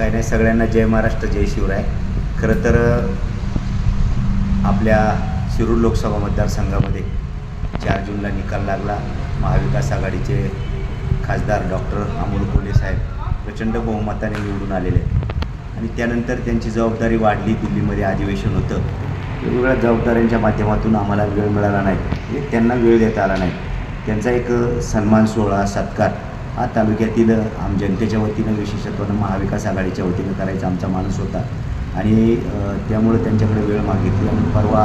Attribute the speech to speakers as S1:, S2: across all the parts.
S1: काय नाही सगळ्यांना जय महाराष्ट्र जय शिवराय. खरं तर आपल्या शिरूर लोकसभा मतदारसंघामध्ये चार जूनला निकाल लागला. महाविकास आघाडीचे खासदार डॉक्टर अमोल कोल्हे साहेब प्रचंड बहुमताने निवडून आलेले आणि त्यानंतर त्यांची जबाबदारी वाढली दिल्लीमध्ये अधिवेशन होतं. वेगवेगळ्या जबाबदाऱ्यांच्या माध्यमातून आम्हाला वेळ मिळाला नाही. त्यांना वेळ देता आला नाही. त्यांचा एक सन्मान सोहळा सत्कार हा तालुक्यातील आम जनतेच्या वतीनं विशेषत्वानं महाविकास आघाडीच्या वतीनं करायचा आमचा माणूस होता. आणि त्यामुळं त्यांच्याकडे वेळ मागितली आणि परवा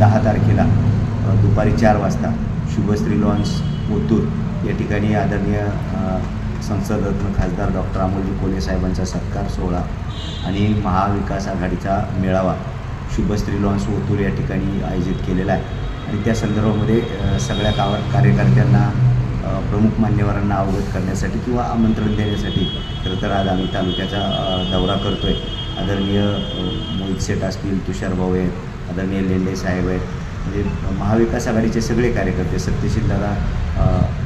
S1: दहा तारखेला दुपारी चार वाजता शुभश्री लॉन्स ओतूर या ठिकाणी आदरणीय संसदरत्न खासदार डॉक्टर अमोलजी कोले साहेबांचा सत्कार सोहळा आणि महाविकास आघाडीचा मेळावा शुभश्री लॉन्स ओतूर या ठिकाणी आयोजित केलेला आहे. आणि त्या संदर्भामध्ये सगळ्या कावर कार्यकर्त्यांना प्रमुख मान्यवरांना अवगत करण्यासाठी किंवा आमंत्रण देण्यासाठी. खरं तर आज आम्ही तालुक्याचा दौरा करतो आहे आदरणीय मोहित शेठ असतील तुषार भाऊ आहेत आदरणीय लेंडे साहेब आहेत. म्हणजे महाविकास आघाडीचे सगळे कार्यकर्ते सत्यशील दादा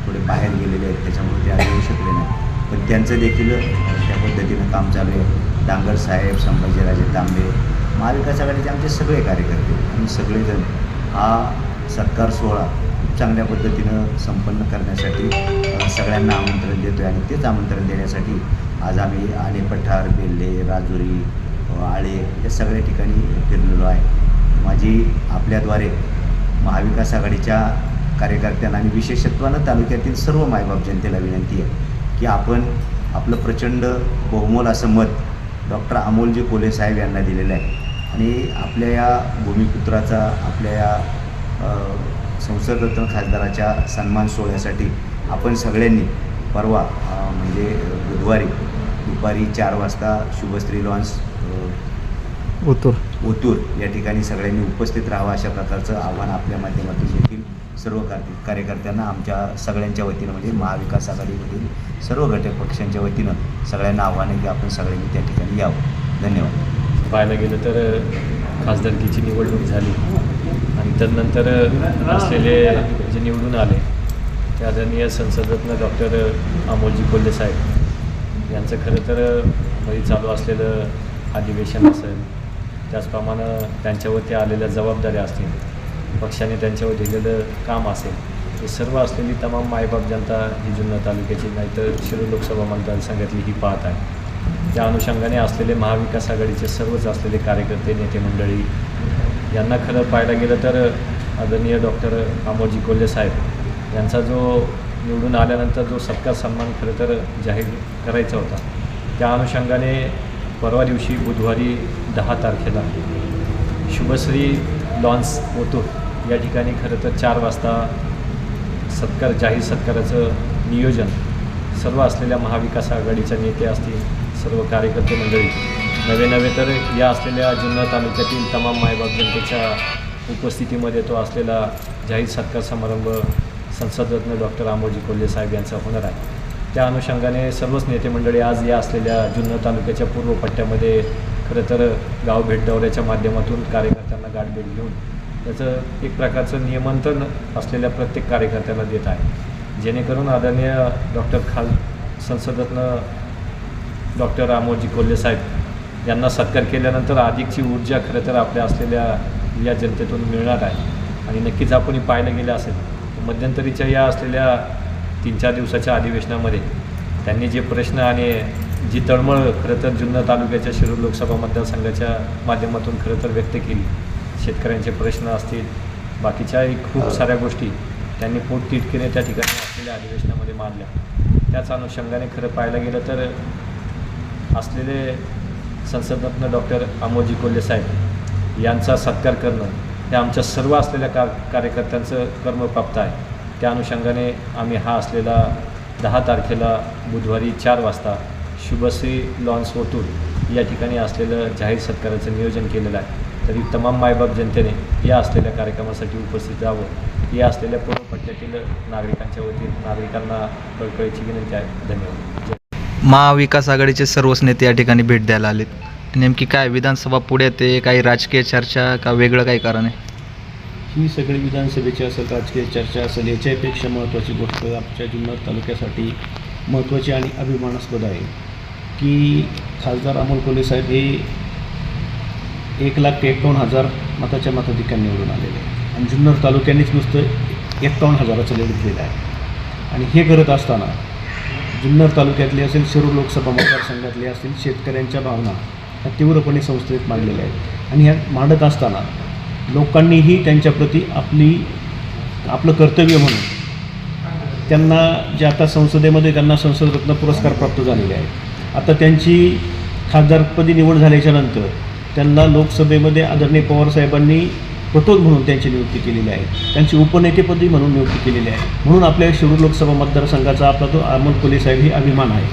S1: थोडे बाहेर गेलेले आहेत त्याच्यामुळे ते आज येऊ शकले नाही पण त्यांचं देखील त्या पद्धतीनं काम चालू आहे. डांगर साहेब संभाजीराजे तांबे महाविकास आघाडीचे आमचे सगळे कार्यकर्ते. आणि सगळेजण हा सत्कार सोहळा चांगल्या पद्धतीनं संपन्न करण्यासाठी सगळ्यांना आमंत्रण देतो आहे आणि तेच आमंत्रण देण्यासाठी आज आम्ही आणि पठार बेल्ले राजुरी आळे या सगळ्या ठिकाणी फिरलेलो आहे. माझी आपल्याद्वारे महाविकास आघाडीच्या कार्यकर्त्यांना आणि विशेषत्वानं तालुक्यातील सर्व मायबाप जनतेला विनंती आहे की आपण आपलं प्रचंड बहुमोल असं मत डॉक्टर अमोलजी कोले साहेब यांना दिलेलं आहे. आणि आपल्या या भूमिपुत्राचा आपल्या या संसदरत्न खासदाराच्या सन्मान सोहळ्यासाठी आपण सगळ्यांनी परवा म्हणजे बुधवारी दुपारी चार वाजता शुभश्री लॉन्स अ,
S2: उतूर
S1: ओतूर या ठिकाणी सगळ्यांनी उपस्थित राहावं अशा प्रकारचं आव्हान आपल्या माध्यमातून देखील सर्व कार्य कार्यकर्त्यांना आमच्या सगळ्यांच्या वतीनं म्हणजे महाविकास आघाडीमधील सर्व घटक पक्षांच्या वतीनं सगळ्यांना आव्हान आहे की आपण सगळ्यांनी त्या ठिकाणी यावं. धन्यवाद.
S3: पाहायला गेलं तर खासदारकीची निवडणूक झाली. आणि तदनंतर असलेले जे निवडून आले ते आदरणीय संसदरत्न डॉक्टर अमोलजी कोल्हे साहेब यांचं खरं तर मध्ये चालू असलेलं अधिवेशन असेल त्याचप्रमाणे त्यांच्यावरती आलेल्या जबाबदाऱ्या असतील पक्षाने त्यांच्यावर दिलेलं काम असेल हे सर्व असलेली तमाम मायबाप जनता ही जुन्नर तालुक्याची नाहीतर शिरूर लोकसभा मतदारसंघातली ही पाहत आहे. त्या अनुषंगाने असलेले महाविकास आघाडीचे सर्वच असलेले कार्यकर्ते नेते मंडळी यांना खरं पाहायला गेलं तर आदरणीय डॉक्टर अमोजी कोल्हे साहेब यांचा जो निवडून आल्यानंतर जो सत्कार सन्मान खरं तर जाहीर करायचा होता त्या अनुषंगाने परवा दिवशी बुधवारी दहा तारखेला शुभश्री लॉन्स ओतूर या ठिकाणी खरं तर चार वाजता सत्कार जाहीर सत्काराचं नियोजन सर्व असलेल्या महाविकास आघाडीच्या नेते असतील सर्व कार्यकर्ते मंडळी नवे नवे तर या असलेल्या जुन्नर तालुक्यातील तमाम मायबाप जनतेच्या उपस्थितीमध्ये तो असलेला जाहीर सत्कार समारंभ संसदरत्न डॉक्टर अमोलजी कोल्हे साहेब यांचा होणार आहे. त्या अनुषंगाने सर्वच नेते मंडळी आज या असलेल्या जुन्नर तालुक्याच्या पूर्व पट्ट्यामध्ये खरं तर गाव भेट दौऱ्याच्या माध्यमातून कार्यकर्त्यांना गाठभेट घेऊन त्याचं एक प्रकारचं नियमंत्रण असलेल्या प्रत्येक कार्यकर्त्यांना देत आहे. जेणेकरून आदरणीय डॉक्टर खाल संसदरत्न डॉक्टर रामोजी कोल्हे साहेब यांना सत्कार केल्यानंतर अधिकची ऊर्जा खरं तर आपल्या असलेल्या या जनतेतून मिळणार आहे. आणि नक्कीच आपण पाहायला गेलं असेल मध्यंतरीच्या या असलेल्या तीन चार दिवसाच्या अधिवेशनामध्ये त्यांनी जे प्रश्न आणि जी तळमळ खरं तर जुन्नर तालुक्याच्या शिरूर लोकसभा मतदारसंघाच्या माध्यमातून खरं तर व्यक्त केली. शेतकऱ्यांचे प्रश्न असतील बाकीच्याही खूप साऱ्या गोष्टी त्यांनी पोटतिटकीने त्या ठिकाणी असलेल्या अधिवेशनामध्ये मांडल्या. त्याच अनुषंगाने खरं पाहायला गेलं तर असलेले संसदरत्न डॉक्टर आमोजी कोल्हे साहेब यांचा सत्कार करणं हे आमच्या सर्व असलेल्या का कार्यकर्त्यांचं कर्मप्राप्त आहे. त्या अनुषंगाने आम्ही हा असलेला दहा तारखेला बुधवारी चार वाजता शुभश्री लॉन्स ओतूर या ठिकाणी असलेलं जाहीर सत्काराचं नियोजन केलेलं आहे. तरी तमाम मायबाप जनतेने या असलेल्या कार्यक्रमासाठी उपस्थित राहावं. या असलेल्या पूर्व पट्ट्यातील नागरिकांच्या वतीने नागरिकांना कळकळीची विनंती आहे. धन्यवाद.
S2: महाविकास आघाडीचे सर्वच नेते या ठिकाणी भेट द्यायला आलेत. नेमकी काय विधानसभा पुढे ते काही राजकीय चर्चा का वेगळं काही कारण आहे?
S4: ही सगळी विधानसभेची असेल राजकीय चर्चा असेल याच्यापेक्षा महत्त्वाची गोष्ट आमच्या जुन्नर तालुक्यासाठी महत्त्वाची आणि अभिमानास्पद आहे. की खासदार अमोल कोल्हे साहेब हे एक लाख ते एकावन्न हजार मताच्या मताधिकार निवडून आलेले आहे आणि जुन्नर तालुक्यांनीच नुसतं एकावन्न हजाराचं लीड दिलेलं आहे. आणि हे करत असताना जुन्नर तालुक्यातली असेल शिरूर लोकसभा मतदारसंघातली असतील शेतकऱ्यांच्या भावना ह्या तीव्रपणे संस्थेत मांडलेल्या आहेत. आणि ह्या मांडत असताना लोकांनीही त्यांच्याप्रती आपली आपलं कर्तव्य म्हणून त्यांना जे आता संसदेमध्ये त्यांना संसदरत्न पुरस्कार प्राप्त झालेले आहेत. आता त्यांची खासदारपदी निवड झाल्याच्यानंतर त्यांना लोकसभेमध्ये आदरणीय पवारसाहेबांनी प्रतोद म्हणून त्यांची नियुक्ती केलेली आहे. त्यांची उपनेतेपदी म्हणून नियुक्ती केलेली आहे. म्हणून आपल्या शिरूर लोकसभा मतदारसंघाचा आपला तो अमोल कोले साहेब ही अभिमान आहे.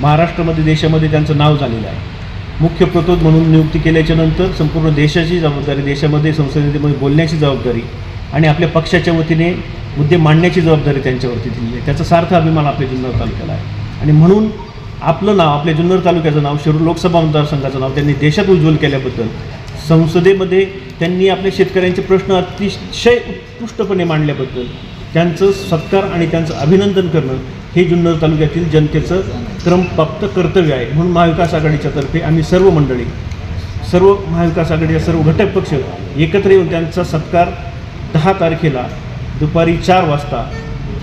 S4: महाराष्ट्रामध्ये देशामध्ये त्यांचं नाव झालेलं आहे. मुख्य प्रतोद म्हणून नियुक्ती केल्याच्यानंतर संपूर्ण देशाची जबाबदारी देशामध्ये संसदेमध्ये बोलण्याची जबाबदारी आणि आपल्या पक्षाच्या वतीने मुद्दे मांडण्याची जबाबदारी त्यांच्यावरती दिली आहे. त्याचा सार्थ अभिमान आपल्या जुन्नर तालुक्याला आहे. आणि म्हणून आपलं नाव आपल्या जुन्नर तालुक्याचं नाव शिरूर लोकसभा मतदारसंघाचं नाव त्यांनी देशात उज्ज्वल केल्याबद्दल संसदेमध्ये त्यांनी आपल्या शेतकऱ्यांचे प्रश्न अतिशय उत्कृष्टपणे मांडल्याबद्दल त्यांचं सत्कार आणि त्यांचं अभिनंदन करणं हे जुन्नर तालुक्यातील जनतेचं क्रमप्राप्त कर्तव्य आहे. म्हणून महाविकास आघाडीच्या तर्फे आम्ही सर्व मंडळी सर्व महाविकास आघाडीच्या सर्व घटक पक्ष एकत्र येऊन त्यांचा सत्कार दहा तारखेला दुपारी चार वाजता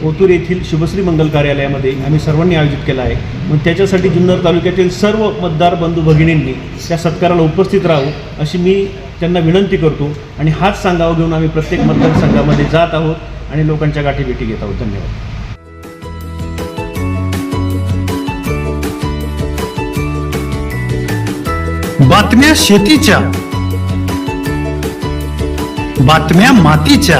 S4: ओतूर येथील शुभश्री मंगल कार्यालयामध्ये आम्ही सर्वांनी आयोजित केला आहे. मग त्याच्यासाठी जुन्नर तालुक्यातील सर्व मतदार बंधू भगिनींनी त्या सत्काराला उपस्थित राहू अशी मी त्यांना विनंती करतो आणि हाच सांगावा घेऊन आम्ही प्रत्येक मतदारसंघामध्ये जात आहोत आणि लोकांच्या गाठीभेटी घेत आहोत. धन्यवाद.
S5: बातम्या शेतीच्या बातम्या मातीच्या